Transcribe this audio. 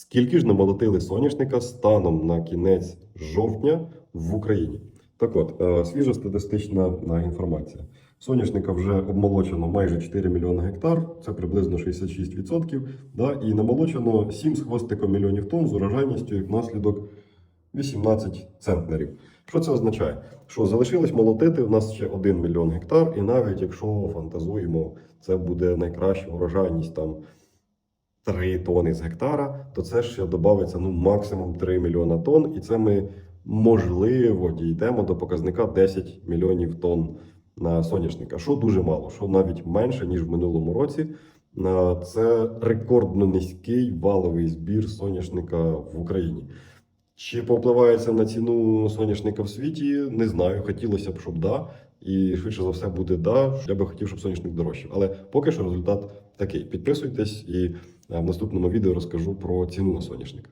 Скільки ж намолотили соняшника станом на кінець жовтня в Україні? Так от, е, свіжа статистична е, інформація. Соняшника вже обмолочено майже 4 мільйони гектар, це приблизно 66%, да, і намолочено 7 з хвостиком мільйонів тонн з урожайністю як наслідок 18 центнерів. Що це означає? Що залишилось молотити у нас ще 1 мільйон гектар, і навіть якщо фантазуємо, це буде найкраща урожайність там 3 тони з гектара, то це ще додається ну, максимум 3 мільйона тонн, і це ми можливо дійдемо до показника 10 мільйонів тонн на соняшника, що дуже мало, що навіть менше ніж в минулому році. Це рекордно низький валовий збір соняшника в Україні. Чи повпливає це на ціну соняшника в світі? Не знаю. Хотілося б, щоб да. І швидше за все буде да. Я би хотів, щоб соняшник дорожчав. Але поки що результат такий. Підписуйтесь і в наступному відео розкажу про ціну на соняшник.